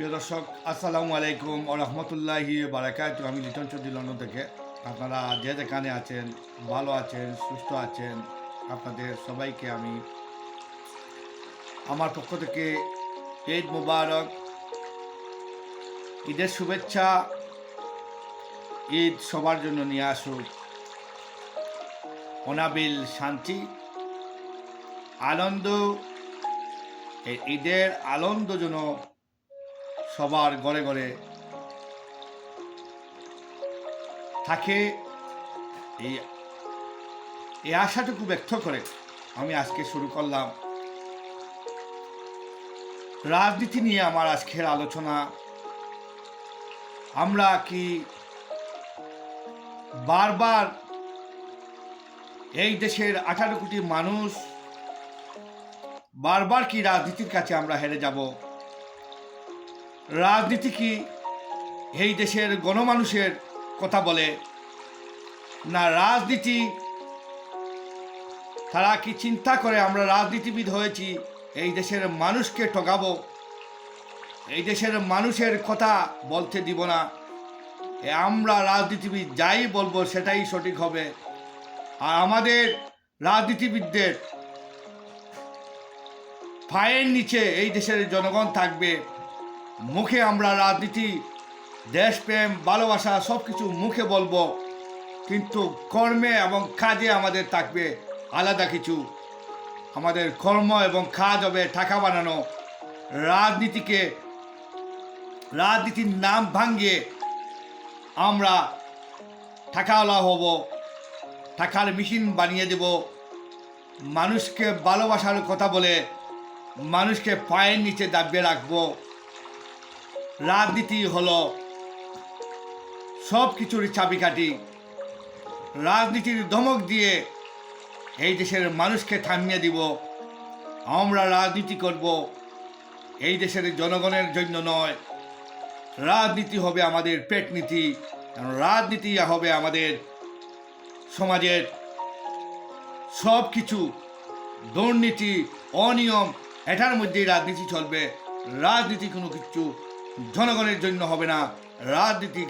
প্রিয় দর্শক, আসসালামু আলাইকুম রহমতুল্লাহি বারাকাত আমি লিটন চৌধুরী লন্ডন থেকে। আপনারা যে যেখানে আছেন, ভালো আছেন, সুস্থ আছেন, আপনাদের সবাইকে আমি আমার পক্ষ থেকে ঈদ মুবারক, ঈদের শুভেচ্ছা, ঈদ সবার জন্য নিয়ে আসুক। অনাবিল শান্তি, আনন্দ ঈদের আনন্দ যেন সবার ঘরে ঘরে থাকে। এই এই আশাটুকু ব্যক্ত করে আমি আজকে শুরু করলাম। রাজনীতি নিয়ে আমার আজকের আলোচনা। আমরা কি বারবার এই দেশের আঠারো কোটি মানুষ বারবার কি রাজনীতির কাছে আমরা হেরে যাব? রাজনীতি কি এই দেশের গণমানুষের কথা বলে? না রাজনীতি? তারা কি চিন্তা করে আমরা রাজনীতিবিদ হয়েছি? এই দেশের মানুষকে ঠকাবো এই দেশের মানুষের কথা বলতে দিব না। আমরা রাজনীতিবিদ যাই বলব সেটাই সঠিক হবে। আর আমাদের রাজনীতিবিদদের পায়ের নিচে এই দেশের জনগণ থাকবে। মুখে আমরা রাজনীতি, দেশপ্রেম, ভালোবাসা সব কিছু মুখে বলব। কিন্তু কর্মে এবং কাজে আমাদের থাকবে আলাদা কিছু। আমাদের কর্ম এবং কাজ হবে টাকা বানানো। রাজনীতিকে, রাজনীতির নাম ভাঙিয়ে আমরা টাকাওয়ালা হব। টাকার মেশিন বানিয়ে দেব। মানুষকে ভালোবাসার কথা বলে মানুষকে পায়ের নিচে দাবিয়ে রাখব। রাজনীতি হলো সব কিছুর চাবিকাঠি। রাজনীতির ধমক দিয়ে এই দেশের মানুষকে থামিয়ে দিব। আমরা রাজনীতি করব। এই দেশের জনগণের জন্য নয়। রাজনীতি হবে আমাদের পেট নীতি। রাজনীতি হবে আমাদের সমাজের সব কিছু দুর্নীতি, অনিয়ম, এটার মধ্যেই রাজনীতি চলবে। রাজনীতি কোনো কিছু জনগণের জন্য হবে না, রাজনীতি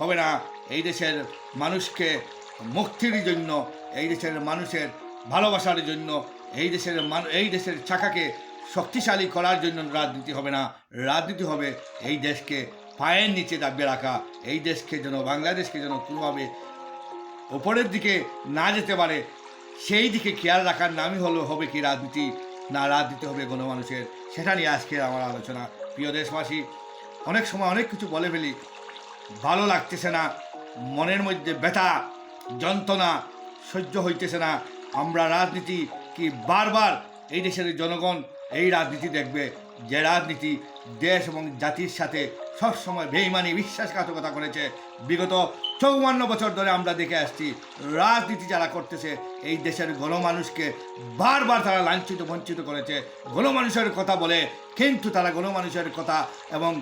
হবে না, এই দেশের মানুষকে মুক্তির জন্য, এই দেশের মানুষের ভালোবাসার জন্য, এই দেশের এই দেশের চাকাকে শক্তিশালী করার জন্য রাজনীতি হবে না। রাজনীতি হবে এই দেশকে পায়ের নিচে দাবিয়ে রাখা, এই দেশকে যেন, বাংলাদেশকে যেন কোনোভাবে ওপরের দিকে না যেতে পারে, সেই দিকে খেয়াল রাখার নামই হলো, হবে কি রাজনীতি? না, রাজনীতি হবে গণমানুষের। সেটা নিয়ে আজকে আমার আলোচনা। প্রিয় দেশবাসী অনেক সময় অনেক কিছু বলে ফেলি। ভালো লাগতেছে না, মনের মধ্যে ব্যথা, যন্ত্রণা সহ্য হইতেছে না। আমরা রাজনীতি কি বারবার এই দেশের জনগণ এই রাজনীতি দেখবে? যে রাজনীতি দেশ এবং জাতির সাথে সবসময় বেইমানি, বিশ্বাসঘাতকতা করেছে। বিগত চৌবান্ন বছর ধরে আমরা দেখে আসছি, রাজনীতি যারা করতেছে, এই দেশের গণমানুষকে বারবার তারা লাঞ্ছিত, বঞ্চিত করেছে। গণমানুষের কথা বলে, কিন্তু তারা গণমানুষের কথা এবং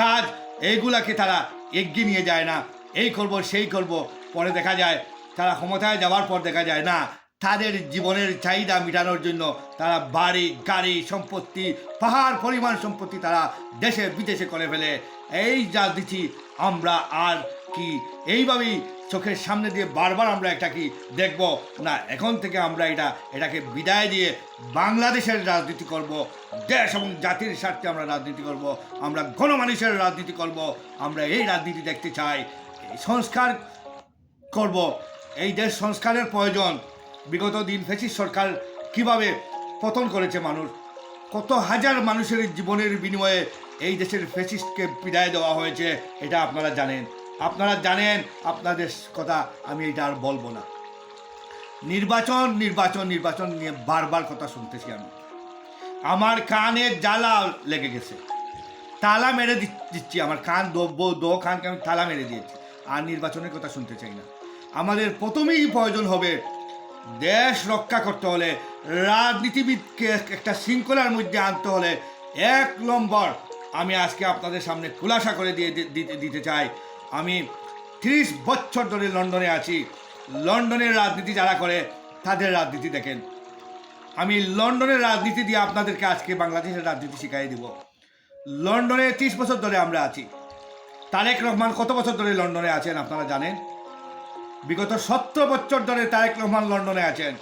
কাজ এইগুলাকে তারা এগিয়ে নিয়ে যায় না। এই করব, সেই করব, পরে দেখা যায়, তারা ক্ষমতায় যাওয়ার পর দেখা যায় না। তাদের জীবনের চাহিদা মেটানোর জন্য তারা বাড়ি, গাড়ি, সম্পত্তি, পাহাড়, পরিমাণ সম্পত্তি তারা দেশে বিদেশে করে ফেলে। এই যা দিচ্ছি আমরা আর কি? এইভাবেই চোখের সামনে দিয়ে বারবার আমরা এটা কি দেখব? না, এখন থেকে আমরা এটা, এটাকে বিদায় দিয়ে বাংলাদেশের রাজনীতি করব, দেশ এবং জাতির স্বার্থে আমরা রাজনীতি করব, আমরা গণমানুষের রাজনীতি করব, আমরা এই রাজনীতি দেখতে চাই সংস্কার করব, এই দেশ সংস্কারের প্রয়োজন। বিগত দিন ফেসিস সরকার কীভাবে পতন করেছে মানুষ? কত হাজার মানুষের জীবনের বিনিময়ে এই দেশের ফেসিস্টকে বিদায় দেওয়া হয়েছে, এটা আপনারা জানেন। আপনারা জানেন, আপনাদের কথা আমি এটা আর বলব না। নির্বাচন নির্বাচন নির্বাচন নিয়ে বারবার কথা শুনতেছি আমি। আমার কানে জ্বালা লেগে গেছে। তালা মেরে দিচ্ছি আমার কান দো দো কানকে আমি তালা মেরে দিয়েছি। আর নির্বাচনের কথা শুনতে চাই না। আমাদের প্রথমেই প্রয়োজন হবে দেশ রক্ষা করতে হলে, রাজনীতিবিদকে একটা শৃঙ্খলার মধ্যে আনতে হলে এক নম্বর আমি আজকে আপনাদের সামনে খুলাসা করে দিয়ে দিতে চাই। আমি ত্রিশ বছর ধরে লন্ডনে আছি। লন্ডনের রাজনীতি যারা করে, তাদের রাজনীতি দেখেন। আমি লন্ডনের রাজনীতি দিয়ে আপনাদেরকে আজকে বাংলাদেশের রাজনীতি শিখাই দিব। লন্ডনে ত্রিশ বছর ধরে আমরা আছি। তারেক রহমান কত বছর ধরে লন্ডনে আছেন আপনারা জানেন? বিগত সত্তর বছর ধরে তারেক রহমান লন্ডনে আছেন।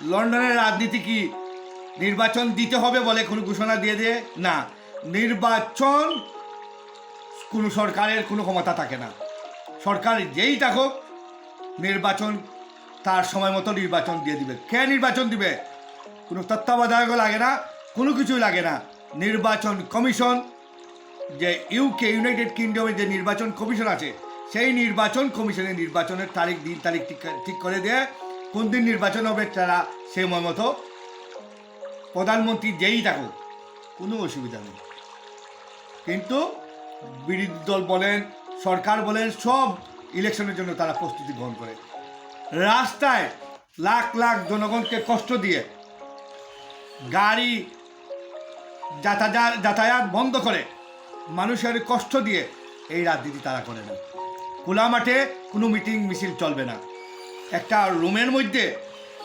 লন্ডনের রাজনীতি কি নির্বাচন দিতে হবে বলে কোনো ঘোষণা দিয়ে দিয়ে না। নির্বাচন কোনো সরকারের কোনো ক্ষমতা থাকে না। সরকার যেই থাকুক, নির্বাচন তার সময় মতো নির্বাচন দিয়ে দিবে। কে নির্বাচন দিবে? কোনো তত্ত্বাবধায়কও লাগে না, কোনো কিছুই লাগে না। নির্বাচন কমিশন, যে ইউকে ইউনাইটেড কিংডমের যে নির্বাচন কমিশন আছে, সেই নির্বাচন কমিশনের নির্বাচনের তারিখ, দিন, তারিখ ঠিক ঠিক করে দেয় কোন দিন নির্বাচন হবে তারা সেই মতো প্রধানমন্ত্রী যেই থাকুক, কোনো অসুবিধা নেই। কিন্তু বিরোধী দল বলেন, সরকার বলেন, সব ইলেকশনের জন্য তারা প্রস্তুতি গ্রহণ করে। রাস্তায় লাখ লাখ জনগণকে কষ্ট দিয়ে গাড়ি যাতায়াত যাতায়াত বন্ধ করে মানুষের কষ্ট দিয়ে এই রাজনীতি তারা করে না। খোলা মাঠে কোনো মিটিং মিছিল চলবে না। একটা রুমের মধ্যে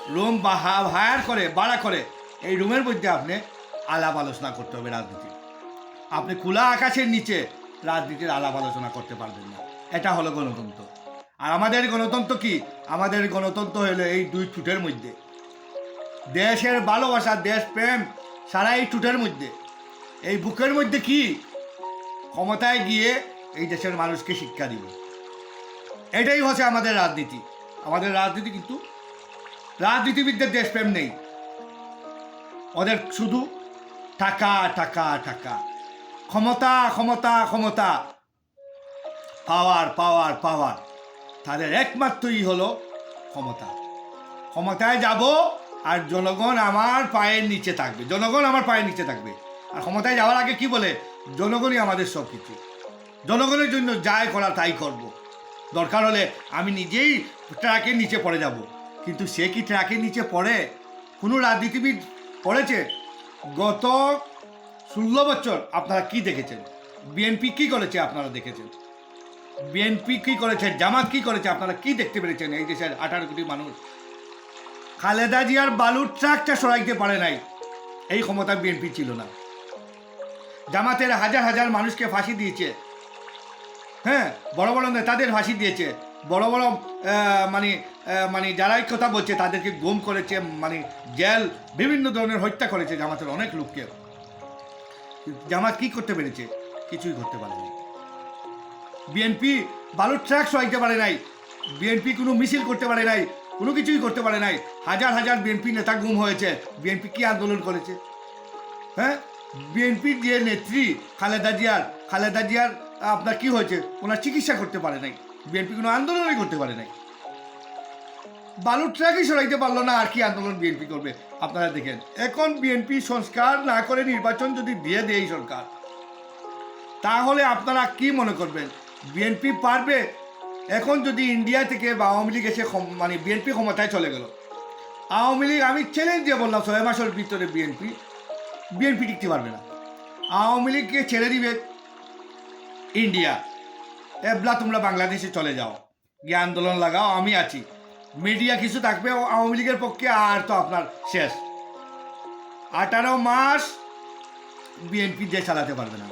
রুম বা হায়ার করে, ভাড়া করে, এই রুমের মধ্যে আপনি আলাপ আলোচনা করতে হবে রাজনীতি। আপনি খোলা আকাশের নিচে রাজনীতির আলাপ আলোচনা করতে পারবেন না। এটা হলো গণতন্ত্র। আর আমাদের গণতন্ত্র কি? আমাদের গণতন্ত্র হলো এই দুই ঠুটের মধ্যে। দেশের ভালোবাসা দেশ প্রেম সারা এই ঠুটের মধ্যে। এই বুকের মধ্যে কি? ক্ষমতায় গিয়ে এই দেশের মানুষকে শিক্ষা দিব। এটাই হচ্ছে আমাদের রাজনীতি। আমাদের রাজনীতি কিন্তু রাজনীতিবিদদের দেশপ্রেম নেই। ওদের শুধু টাকা টাকা টাকা। ক্ষমতা ক্ষমতা ক্ষমতা। পাওয়ার পাওয়ার পাওয়ার তাদের একমাত্রই হলো ক্ষমতা। ক্ষমতায় যাব আর জনগণ আমার পায়ের নিচে থাকবে। জনগণ আমার পায়ের নিচে থাকবে। আর ক্ষমতায় যাওয়ার আগে কি বলে? জনগণই আমাদের সব কিছু জনগণের জন্য যাই করা তাই করব। দরকার হলে আমি নিজেই ট্রাকের নিচে পড়ে যাব। কিন্তু সে কি ট্র্যাকের নিচে পড়ে? কোনো রাজনীতিবিদ পড়েছে? গত ষোলো বছর আপনারা কি দেখেছেন? বিএনপি কি করেছে আপনারা দেখেছেন? বিএনপি কি করেছে? জামাত কি করেছে? আপনারা কি দেখতে পেরেছেন এই দেশের আঠারো কোটি মানুষ? খালেদা জিয়ার বালুর ট্রাকটা সরাইতে পারে নাই। এই ক্ষমতা বিএনপি ছিল না। জামাতের হাজার হাজার মানুষকে ফাঁসি দিয়েছে। হ্যাঁ বড় বড় নেতাদের ফাঁসি দিয়েছে। বড় বড় মানে মানে যারাই কথা বলছে তাদেরকে গুম করেছে মানে জেল, বিভিন্ন ধরনের হত্যা করেছে জামাতের অনেক লোককে। জামাত কি করতে পেরেছে, কিছুই করতে পারেনি বিএনপি বালুর ট্রাক সরাইতে পারে নাই বিএনপি কোনো মিছিল করতে পারে নাই, কোনো কিছুই করতে পারে নাই। হাজার হাজার বিএনপি নেতা গুম হয়েছে বিএনপি কি আন্দোলন করেছে? হ্যাঁ? বিএনপির যে নেত্রী খালেদা জিয়ার খালেদা জিয়ার আপনার কি হয়েছে? ওনার চিকিৎসা করতে পারে নাই। বিএনপি কোনো আন্দোলনই করতে পারে নাই। বালুর ট্রাকই সরাইতে পারল না, আর কি আন্দোলন বিএনপি করবে? আপনারা দেখেন, এখন বিএনপি সংস্কার না করে নির্বাচন যদি দিয়ে দেয় সরকার, তাহলে আপনারা কি মনে করবেন? বিএনপি পারবে? এখন যদি ইন্ডিয়া থেকে বা আওয়ামী লীগ এসে মানে বিএনপি ক্ষমতায় চলে গেল, আওয়ামী লীগ, আমি চ্যালেঞ্জ দিয়ে বললাম, ছয় মাসের ভিতরে বিএনপি বিএনপি টিকতে পারবে না। আওয়ামী লীগকে ছেড়ে দিবে ইন্ডিয়া। এবলা তোমরা বাংলাদেশে চলে যাও। গিয়ে আন্দোলন লাগাও, আমি আছি। মিডিয়া কিছু থাকবে আওয়ামী লীগের পক্ষে, আর তো আপনার শেষ। আঠারো মাস বিএনপি দেশ চালাতে পারবে না।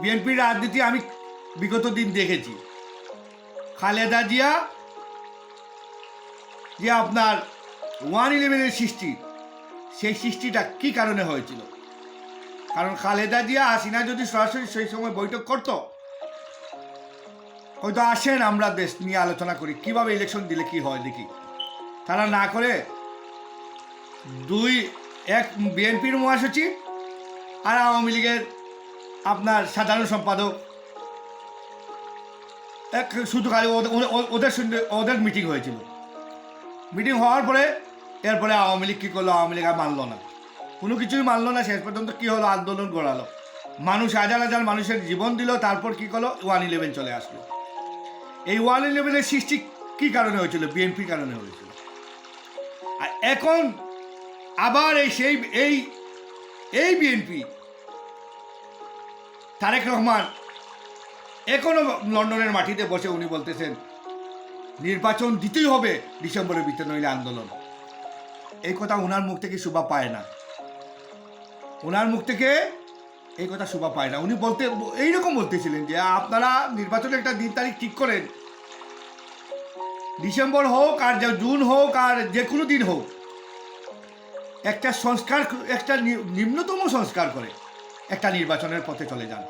বিএনপির রাজনীতি আমি বিগত দিন দেখেছি। খালেদা জিয়া, যে আপনার ওয়ান ইলেভেনের সৃষ্টি, সেই সৃষ্টিটা কি কারণে হয়েছিল? কারণ খালেদা জিয়া, হাসিনা যদি সরাসরি সেই সময় বৈঠক করত হয়তো আসেন, আমরা দেশ নিয়ে আলোচনা করি। কীভাবে ইলেকশন দিলে কি হয় দেখি। তারা না করে দুই, এক বিএনপির মহাসচিব আর আওয়ামী লীগের আপনার সাধারণ সম্পাদক। এক শুধু খালি ওদের- সঙ্গে ওদের মিটিং হয়েছিল। মিটিং হওয়ার পরে, এরপরে আওয়ামী লীগ কী করল, আওয়ামী লীগ আর মানলো না। কোনো কিছুই মানলো না, শেষ পর্যন্ত কী হলো, আন্দোলন গড়ালো। মানুষ হাজার হাজার মানুষের জীবন দিল, তারপর কী করল, ওয়ান ইলেভেন চলে আসলো। এই ওয়ান ইলেভেনের সৃষ্টি কী কারণে হয়েছিল? বিএনপির কারণে হয়েছিল। আর এখন আবার এই সেই, এই এই বিএনপি, তারেক রহমান এখনও লন্ডনের মাটিতে বসে উনি বলতেছেন, নির্বাচন দিতেই হবে ডিসেম্বরের ভিতরে, নইলে আন্দোলন। এই কথা ওনার মুখ থেকে শোভা পায় না। ওনার মুখ থেকে এই কথা শোভা পায় না। উনি বলতে এইরকম বলতেছিলেন যে, আপনারা নির্বাচনের একটা দিন তারিখ ঠিক করেন। ডিসেম্বর হোক আর জুন হোক আর যে কোনো দিন হোক, একটা সংস্কার একটা নিম্নতম সংস্কার করে একটা নির্বাচনের পথে চলে যান।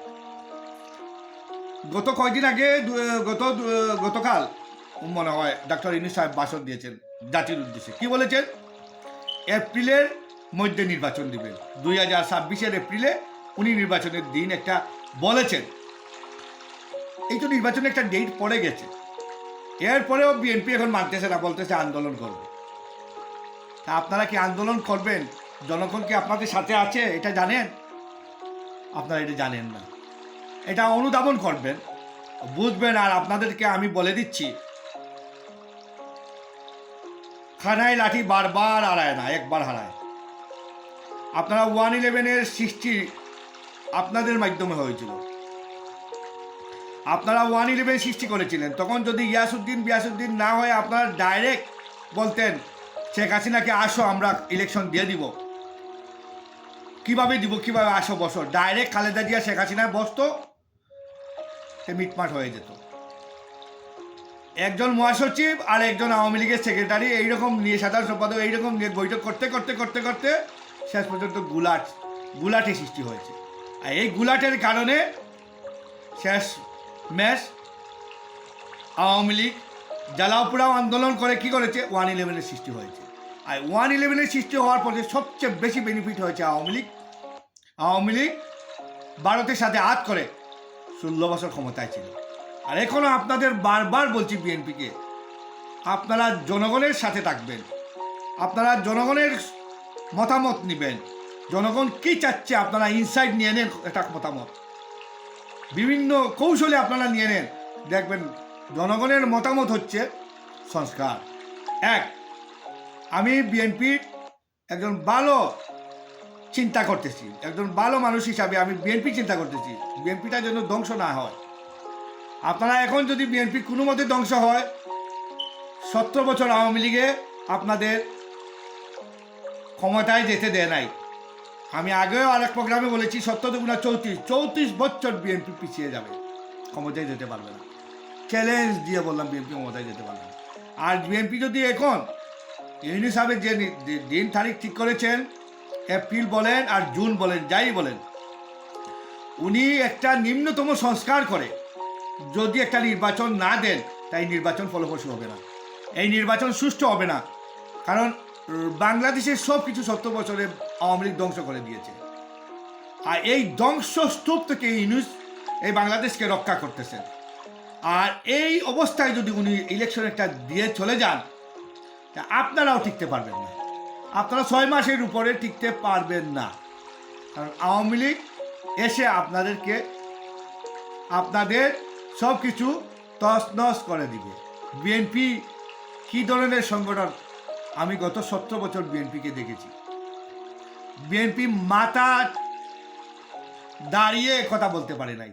গত কয়দিন আগে গত গতকাল, মনে হয় ডাক্তার ইনু সাহেব ভাষণ দিয়েছেন জাতির উদ্দেশ্যে। কি বলেছেন? এপ্রিলের মধ্যে নির্বাচন দিবেন। দুই হাজার ছাব্বিশের এপ্রিলে নির্বাচনের দিন একটা বলেছেন। এই তো নির্বাচনে একটা ডেট পড়ে গেছে। এরপরেও বিএনপি এখন মানতেছে না বলতেছে আন্দোলন করবে। তা আপনারা কি আন্দোলন করবেন? জনগণ কি আপনাদের সাথে আছে? এটা জানেন? আপনারা এটা জানেন না। এটা অনুধাবন করবেন। বুঝবেন আর আপনাদেরকে আমি বলে দিচ্ছি। খানায় লাঠি বারবার হারায় না, একবার হারায়। আপনারা ওয়ান ইলেভেনের সৃষ্টি আপনাদের মাধ্যমে হয়েছিল। আপনারা ওয়ান ইলেভেন সৃষ্টি করেছিলেন। তখন যদি ইয়াসুদ্দিন বিয়াসুদ্দিন না হয়ে, আপনারা ডাইরেক্ট বলতেন, শেখ হাসিনাকে আসো, আমরা ইলেকশন দিয়ে দিব। কীভাবে দিব, কীভাবে আসো, বসো? ডাইরেক্ট খালেদা জিয়া, শেখ হাসিনা বসতো, সে মিটমাট হয়ে যেত। একজন মহাসচিব আর একজন আওয়ামী লীগের সেক্রেটারি এইরকম নিয়ে, সাধারণ সম্পাদক এইরকম নিয়ে বৈঠক করতে করতে করতে করতে শেষ পর্যন্ত গুলাট, গুলাটে সৃষ্টি হয়েছে। আর এই গুলাটের কারণে শেষ ম্যাচ আওয়ামী লীগ জ্বালাওপুরাও আন্দোলন করে কি করেছে? ওয়ান ইলেভেনের সৃষ্টি হয়েছে। আর ওয়ান ইলেভেনের সৃষ্টি হওয়ার পরে সবচেয়ে বেশি বেনিফিট হয়েছে আওয়ামী লীগ। আওয়ামী লীগ ভারতের সাথে হাত করে ষোলো বছর ক্ষমতায় ছিল। আর এখনও আপনাদের বারবার বলছি বিএনপিকে, আপনারা জনগণের সাথে থাকবেন। আপনারা জনগণের মতামত নেবেন। জনগণ কি চাচ্ছে আপনারা ইনসাইড নিয়ে নেন একটা মতামত। বিভিন্ন কৌশলে আপনারা নিয়ে নেন। দেখবেন জনগণের মতামত হচ্ছে সংস্কার। এক, আমি বিএনপির একজন ভালো চিন্তা করতেছি। একজন ভালো মানুষ হিসাবে আমি বিএনপি চিন্তা করতেছি। বিএনপিটা যেন ধ্বংস না হয়। আপনারা এখন যদি বিএনপি কোনো মতে ধ্বংস হয়, সতেরো বছর আওয়ামী লীগে আপনাদের ক্ষমতায় যেতে দেয় নাই। আমি আগেও আরেক প্রোগ্রামে বলেছি সত্তর দুগুণা চৌত্রিশ। চৌত্রিশ বছর বিএনপি পিছিয়ে যাবে। ক্ষমতায় যেতে পারবে না। চ্যালেঞ্জ দিয়ে বললাম বিএনপি ক্ষমতায় যেতে পারবে না। আর বিএনপি যদি এখন ইউনি সাহেবের যে দিন তারিখ ঠিক করেছেন, এপ্রিল বলেন আর জুন বলেন, যাই বলেন, উনি একটা নিম্নতম সংস্কার করে। যদি একটা নির্বাচন না দেন, তাই নির্বাচন ফলপ্রসূ হবে না। এই নির্বাচন সুষ্ঠু হবে না। কারণ বাংলাদেশের সব কিছু সত্তর বছরে আওয়ামী লীগ ধ্বংস করে দিয়েছে। আর এই ধ্বংসস্তূপ থেকে ইউনুস এই বাংলাদেশকে রক্ষা করতেছেন। আর এই অবস্থায় যদি উনি ইলেকশন একটা দিয়ে চলে যান, তা আপনারাও টিকতে পারবেন না। আপনারা ছয় মাসের উপরে টিকতে পারবেন না। কারণ আওয়ামী লীগ এসে আপনাদেরকে আপনাদের সব কিছু তছনছ করে দিবে। বিএনপি কী ধরনের সংগঠন আমি গত সত্তর বছর বিএনপিকে দেখেছি। বিএনপি মাথা দাঁড়িয়ে কথা বলতে পারে নাই।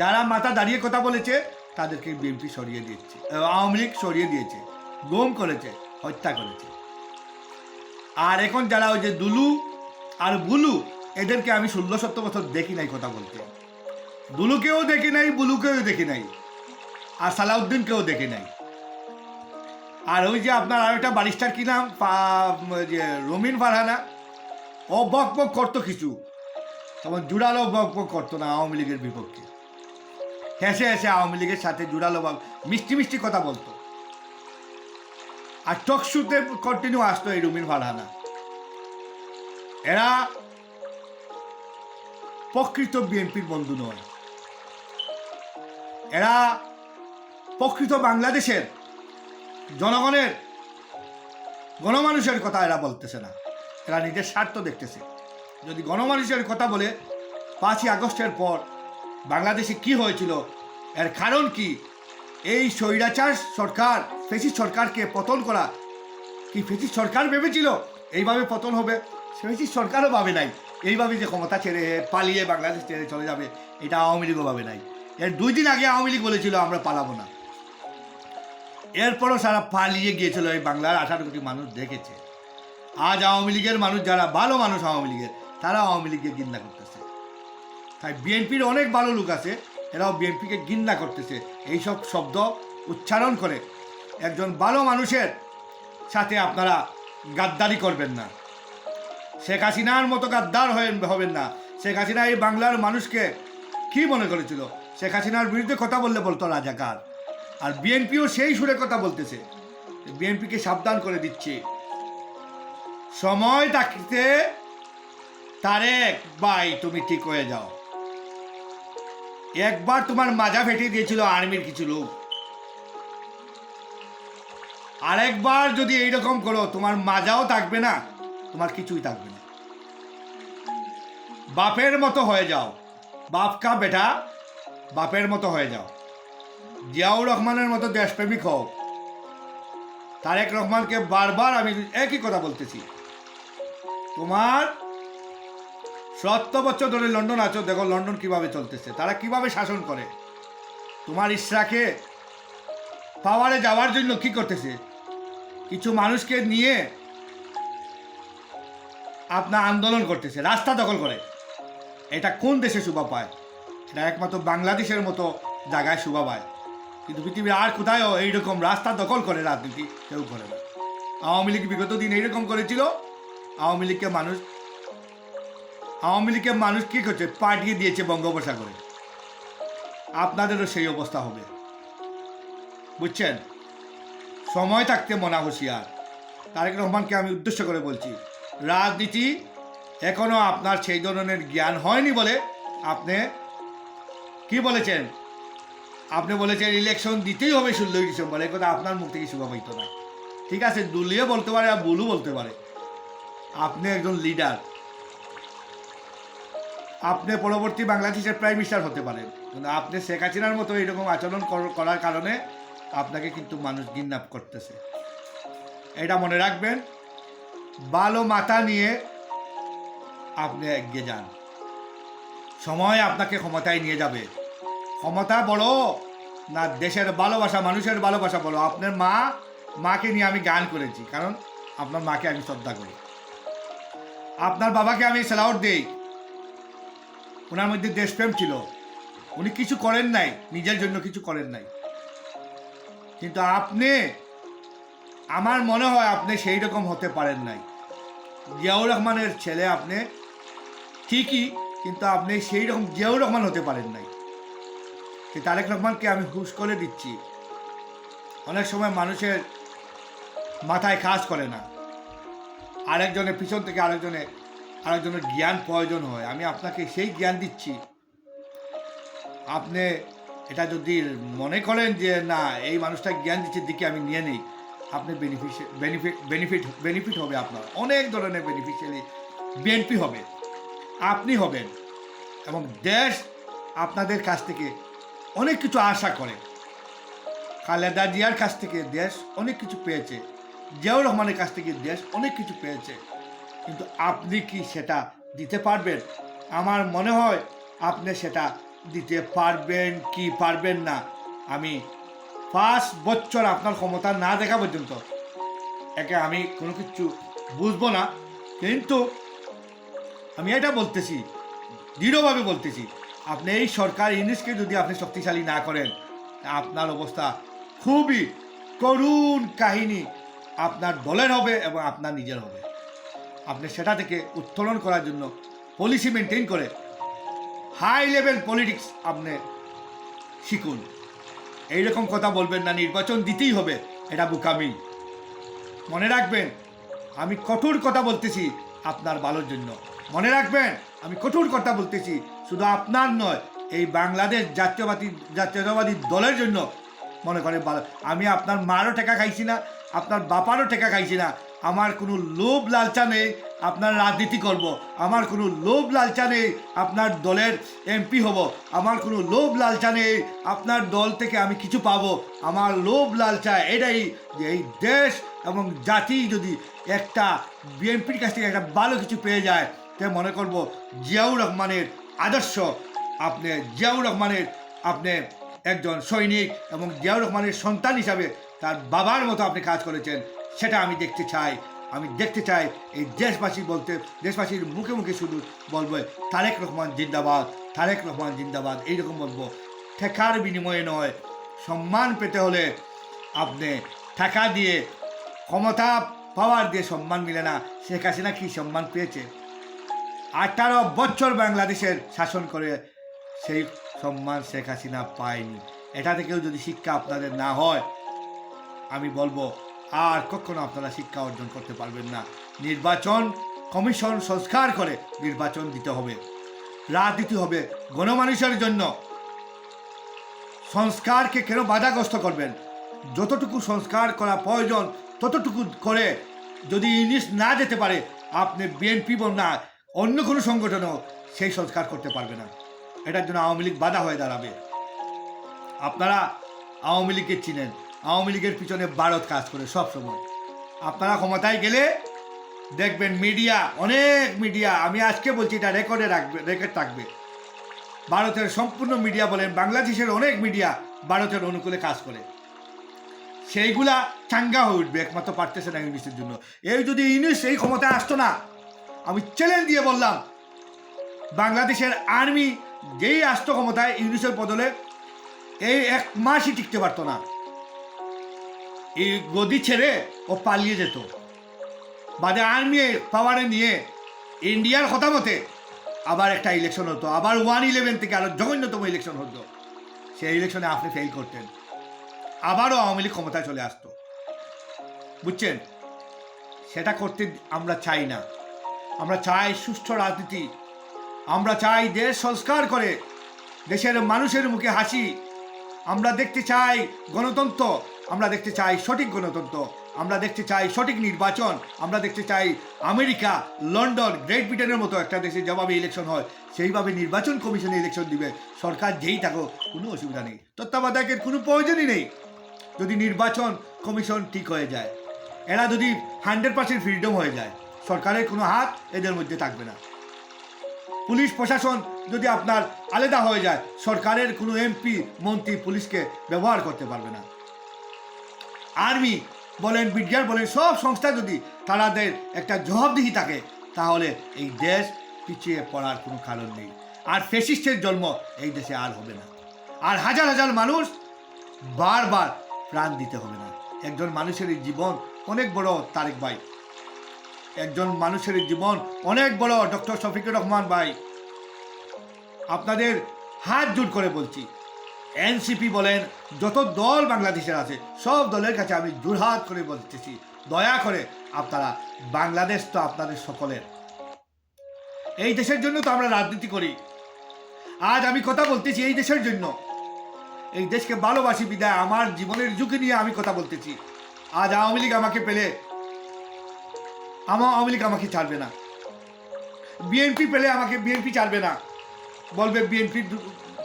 যারা মাথা দাঁড়িয়ে কথা বলেছে, তাদেরকে বিএনপি সরিয়ে দিয়েছে, আওয়ামী লীগ সরিয়ে দিয়েছে, গুম করেছে, হত্যা করেছে। আর এখন যারা ওই যে দুলু আর বুলু, এদেরকে আমি ষোলো সত্তর বছর দেখি নাই কথা বলতে। দুলুকেও দেখি নাই, বুলুকেও দেখি নাই, আর সালাউদ্দিনকেও দেখি নাই। আর ওই যে আপনার আর একটা বারিস্টার কি নাম? যে রমিন ফারহানা। ও বক বক করতো কিছু। তখন জুড়ালো বক বক করতো না আওয়ামী লীগের বিপক্ষে। হেসে হেসে আওয়ামী লীগের সাথে জুড়ালো বক, মিষ্টি মিষ্টি কথা বলতো। আর টকশুতে কন্টিনিউ আসতো এই রুমিন ফারহানা। এরা প্রকৃত বিএনপির বন্ধু নয়। এরা প্রকৃত বাংলাদেশের জনগণের, গণমানুষের কথা এরা বলতেছে না। এরা নিজের স্বার্থ দেখতেছে। যদি গণমানুষের কথা বলে, পাঁচই আগস্টের পর বাংলাদেশে কি হয়েছিল, এর কারণ কি, এই স্বৈরাচার সরকার ফেসিস সরকারকে পতন করা কি ফেসিস সরকার ভেবেছিল? এইভাবে পতন হবে? ফেসিস সরকারও ভাবে নাই। এইভাবে যে ক্ষমতা ছেড়ে পালিয়ে বাংলাদেশ ছেড়ে চলে যাবে, এটা আওয়ামী লীগও ভাবে নাই। এর দুই দিন আগে আওয়ামী লীগ বলেছিল, আমরা পালাবো না। এরপরও সারা পালিয়ে গিয়েছিল এই বাংলার আঠারো কোটি মানুষ দেখেছে। আজ আওয়ামী লীগের মানুষ, যারা ভালো মানুষ আওয়ামী লীগের, তারা আওয়ামী লীগকে ঘৃণা করতেছে। তাই বিএনপির অনেক ভালো লোক আছে, এরাও বিএনপিকে ঘৃণা করতেছে। এইসব শব্দ উচ্চারণ করে একজন ভালো মানুষের সাথে আপনারা গাদ্দারি করবেন না। শেখ হাসিনার মতো গাদ্দার হয়ে হবেন না। শেখ হাসিনা এই বাংলার মানুষকে কি মনে করেছিল? শেখ হাসিনার বিরুদ্ধে কথা বললে বলতো রাজাকার। আর বিএনপিও সেই সুরে কথা বলতেছে। বিএনপিকে সাবধান করে দিচ্ছে। সময় থাকতে তারেক, ভাই, তুমি ঠিক হয়ে যাও। একবার তোমার মাজা ফেটে দিয়েছিল আর্মির কিছু লোক। আরেকবার যদি এইরকম করো, তোমার মাজাও থাকবে না, তোমার কিছুই থাকবে না। বাপের মতো হয়ে যাও। বাপকা বেটা, বাপের মতো হয়ে যাও। জিয়াউর রহমানের মতো দেশপ্রেমিক হোক, তারেক রহমানকে বারবার আমি একই কথা বলতেছি। তোমার সত্তর বছর ধরে লন্ডন আছো, দেখো লন্ডন কীভাবে চলতেছে, তারা কীভাবে শাসন করে? তোমার ইসরাকে পাওয়ারে যাওয়ার জন্য কি করতেছে? কিছু মানুষকে নিয়ে আপনার আন্দোলন করতেছে, রাস্তা দখল করে। এটা কোন দেশে শোভা পায়? এটা একমাত্র বাংলাদেশের মতো জায়গায় শোভা পায়। কিন্তু পৃথিবীর আর কোথায়ও এইরকম রাস্তা দখল করে রাজনীতি কেউ করে না। আওয়ামী লীগ বিগত দিন এইরকম করেছিল। আওয়ামী লীগকে মানুষ আওয়ামী লীগের মানুষ কী করছে? পাঠিয়ে দিয়েছে বঙ্গোপসাগরে। আপনাদেরও সেই অবস্থা হবে। বুঝছেন? সময় থাকতে মনা হুঁশিয়ার। তারেক রহমানকে আমি উদ্দেশ্য করে বলছি, রাজনীতি এখনও আপনার সেই ধরনের জ্ঞান হয়নি বলে আপনি কি বলেছেন? আপনি বলেছেন ইলেকশন দিতেই হবে ষোলোই ডিসেম্বর। এই কথা আপনার মুখ থেকে শুভ হইতো না। ঠিক আছে দুলিও বলতে পারে আর বুলু বলতে পারে। আপনি একজন লিডার আপনি পরবর্তী বাংলাদেশের প্রাইম মিনিস্টার হতে পারেন। কিন্তু আপনি শেখ হাসিনার মতো এরকম আচরণ করার কারণে আপনাকে কিন্তু মানুষ কিডন্যাপ করতেছে। এটা মনে রাখবেন। ভালো মাথা নিয়ে আপনি এগিয়ে যান। সময় আপনাকে ক্ষমতায় নিয়ে যাবে। ক্ষমতা বড় না দেশের ভালোবাসা, মানুষের ভালোবাসা বলো। আপনার মা, মাকে নিয়ে আমি গান করেছি, কারণ আপনার মাকে আমি শ্রদ্ধা করি। আপনার বাবাকে আমি সেলাউট দিই। ওনার মধ্যে দেশপ্রেম ছিল। উনি কিছু করেন নাই, নিজের জন্য কিছু করেন নাই। কিন্তু আপনি, আমার মনে হয় আপনি সেই রকম হতে পারেন নাই। জিয়াউর রহমানের ছেলে আপনি, ঠিকই, কিন্তু আপনি সেই রকম, জিয়াউর রহমান হতে পারেন নাই। সে তারেক রহমানকে আমি হুশ করে দিচ্ছি। অনেক সময় মানুষের মাথায় কাজ করে না। আরেকজনের পিছন থেকে আরেকজনে আরেকজনের জ্ঞান প্রয়োজন হয়। আমি আপনাকে সেই জ্ঞান দিচ্ছি। আপনি এটা যদি মনে করেন যে, না, এই মানুষটা জ্ঞান দিচ্ছে দিকে আমি নিয়ে নেই, আপনি বেনিফিট বেনিফিট বেনিফিট বেনিফিট হবে আপনার। অনেক ধরনের বেনিফিশিয়ারি বিএনপি হবে। আপনি হবেন এবং দেশ আপনাদের কাছ থেকে অনেক কিছু আশা করে। খালেদা জিয়ার কাছ থেকে দেশ অনেক কিছু পেয়েছে। জিয়াউর রহমানের কাছ থেকে দেশ অনেক কিছু পেয়েছে। কিন্তু আপনি কি সেটা দিতে পারবেন? আমার মনে হয় আপনি সেটা দিতে পারবেন কি পারবেন না। আমি পাঁচ বছর আপনার ক্ষমতা না দেখা পর্যন্ত একে আমি কোনো কিছু বুঝব না। কিন্তু আমি এটা বলতেছি, দৃঢ়ভাবে বলতেছি আপনি এই সরকার ইংলিশকে যদি আপনি শক্তিশালী না করেন, আপনার অবস্থা খুবই করুণ কাহিনী আপনার দলের হবে এবং আপনার নিজের হবে। আপনি সেটা থেকে উত্তোলন করার জন্য পলিসি মেনটেন করে হাই লেভেল পলিটিক্স আপনি শিখুন। এইরকম কথা বলবেন না, নির্বাচন দিতেই হবে, এটা বুকামি। মনে রাখবেন, আমি কঠোর কথা বলতেছি আপনার ভালোর জন্য। মনে রাখবেন আমি কঠোর কথা বলতেছি, শুধু আপনার নয়, এই বাংলাদেশ জাতীয়বাদী, জাতীয়তাবাদী দলের জন্য মনে করে ভালো। আমি আপনার মারও টাকা খাইছি না, আপনার বাপারও টাকা খাইছি না। আমার কোনো লোভ লালচা নেই, আপনার রাজনীতি করব। আমার কোনো লোভ লালচা নেই, আপনার দলের এমপি হব। আমার কোনো লোভ লালচা নেই, আপনার দল থেকে আমি কিছু পাব। আমার লোভ লালচা এটাই যে এই দেশ এবং জাতি যদি একটা বিএনপির কাছ থেকে একটা ভালো কিছু পেয়ে যায় তে মনে করব জিয়াউর রহমানের আদর্শ? আপনি জিয়াউর রহমানের, আপনি একজন সৈনিক এবং জিয়াউর রহমানের সন্তান হিসাবে তার বাবার মতো আপনি কাজ করেছেন, সেটা আমি দেখতে চাই। আমি দেখতে চাই এই দেশবাসী বলতে, দেশবাসীর মুখে মুখে শুধু বলব, তারেক রহমান জিন্দাবাদ, তারেক রহমান জিন্দাবাদ, এইরকম বলব। ঠেকার বিনিময়ে নয়, সম্মান পেতে হলে আপনি টাকা দিয়ে ক্ষমতা পাওয়ার দিয়ে সম্মান মিলে না। শেখ হাসিনা কি সম্মান পেয়েছে? আঠারো বছর বাংলাদেশের শাসন করে সেই সম্মান শেখ হাসিনা পায়নি। এটা থেকেও যদি শিক্ষা আপনাদের না হয়, আমি বলব, আর কখনো আপনারা শিক্ষা অর্জন করতে পারবেন না। নির্বাচন কমিশন সংস্কার করে নির্বাচন দিতে হবে। রাজনীতি হবে গণমানুষের জন্য। সংস্কারকে কেন বাধাগ্রস্ত করবেন? যতটুকু সংস্কার করা প্রয়োজন, ততটুকু করে যদি ইংলিশ না যেতে পারে, আপনি বিএনপি না অন্য কোনো সংগঠনও সেই সংস্কার করতে পারবে না। এটার জন্য আওয়ামী লীগ বাধা হয়ে দাঁড়াবে। আপনারা আওয়ামী লীগকে চিনেন। আওয়ামী লীগের পিছনে ভারত কাজ করে সব সময়। আপনারা ক্ষমতায় গেলে দেখবেন মিডিয়া, অনেক মিডিয়া, আমি আজকে বলছি এটা রেকর্ডে রাখবে, রেকর্ড থাকবে। ভারতের সম্পূর্ণ মিডিয়া বলেন, বাংলাদেশের অনেক মিডিয়া ভারতের অনুকূলে কাজ করে। সেইগুলা চাঙ্গা হয়ে উঠবে, একমাত্র পারতেছে না ইউনিসের জন্য। এই যদি ইউনিস এই ক্ষমতায় আসতো না আমি চ্যালেঞ্জ দিয়ে বললাম, বাংলাদেশের আর্মি যেই আসতো ক্ষমতায় ইউনিসের বদলে, এই এক মাসই টিকতে পারতো না। এই গদি ছেড়ে ও পালিয়ে যেত। বাদে আর্মি পাওয়ারে নিয়ে ইন্ডিয়ার কথা মতে আবার একটা ইলেকশন হতো, আবার ওয়ান ইলেভেন থেকে আরও জঘন্যতম ইলেকশন হতো। সেই ইলেকশনে আপনি ফেল করতেন। আবারও আওয়ামী লীগ ক্ষমতায় চলে আসতো। বুঝছেন? সেটা করতে আমরা চাই না। আমরা চাই সুষ্ঠু রাজনীতি। আমরা চাই দেশ সংস্কার করে, দেশের মানুষের মুখে হাসি। আমরা দেখতে চাই গণতন্ত্র, আমরা দেখতে চাই সঠিক গণতন্ত্র। আমরা দেখতে চাই সঠিক নির্বাচন। আমরা দেখতে চাই আমেরিকা, লন্ডন, গ্রেট ব্রিটেনের মতো একটা দেশে যেভাবে ইলেকশন হয়, সেইভাবে নির্বাচন কমিশনে ইলেকশন দিবে। সরকার যেই থাকো কোনো অসুবিধা নেই। তত্ত্বাবধায়কের কোনো প্রয়োজনই নেই। যদি নির্বাচন কমিশন ঠিক হয়ে যায়, এরা যদি হান্ড্রেড পার্সেন্ট ফ্রিডম হয়ে যায় সরকারের কোনো হাত এদের মধ্যে থাকবে না। পুলিশ প্রশাসন যদি আপনার আলাদা হয়ে যায়, সরকারের কোনো এমপি মন্ত্রী পুলিশকে ব্যবহার করতে পারবে না। আর্মি বলেন বিজ্ঞান বলেন, সব সংস্থা যদি তাদের একটা জবাবদিহি থাকে, তাহলে এই দেশ পিছিয়ে পড়ার কোনো কারণ নেই। আর ফেসিস্টের জন্ম এই দেশে আর হবে না। আর হাজার হাজার মানুষ বারবার প্রাণ দিতে হবে না। একজন মানুষের জীবন অনেক বড় তারেক ভাই। একজন মানুষের জীবন। অনেক বড়, ডক্টর শফিকুর রহমান ভাই। আপনাদের হাত জোর করে বলছি। এনসিপি বলেন, যত দল বাংলাদেশের আছে, সব দলের কাছে আমি জোরহাত করে বলতেছি। দয়া করে আপনারা, বাংলাদেশ তো আপনাদের সকলের। এই দেশের জন্য তো আমরা রাজনীতি করি। আজ আমি কথা বলতেছি এই দেশের জন্য। এই দেশকে ভালোবাসি বিদায়, আমার জীবনের ঝুঁকি নিয়ে আমি কথা বলতেছি। আজ আওয়ামী লীগ আমাকে পেলে আমার আওয়ামী লীগ আমাকে ছাড়বে না। বিএনপি পেলে আমাকে বিএনপি ছাড়বে না। বলবে বিএনপির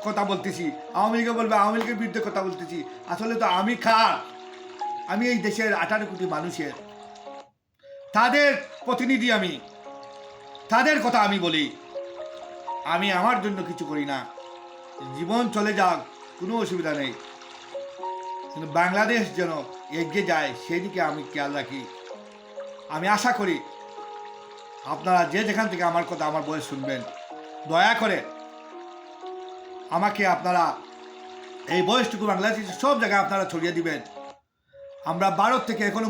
কথা বলতেছি। আওয়ামী লীগে বলবে আওয়ামী লীগের বিরুদ্ধে কথা বলতেছি। আসলে তো আমি খার। আমি এই দেশের আঠারো কোটি মানুষের। তাদের প্রতিনিধি আমি। তাদের কথা আমি বলি। আমি আমার জন্য কিছু করি না। জীবন চলে যাক, কোনো অসুবিধা নেই। কিন্তু বাংলাদেশ যেন এগিয়ে যায়, সেদিকে আমি খেয়াল রাখি। আমি আশা করি আপনারা যে যেখান থেকে আমার কথা, আমার বয়স শুনবেন, দয়া করে আমাকে আপনারা এই বয়সটুকু বাংলাদেশের সব জায়গায় আপনারা ছড়িয়ে দিবেন। আমরা ভারত থেকে এখনও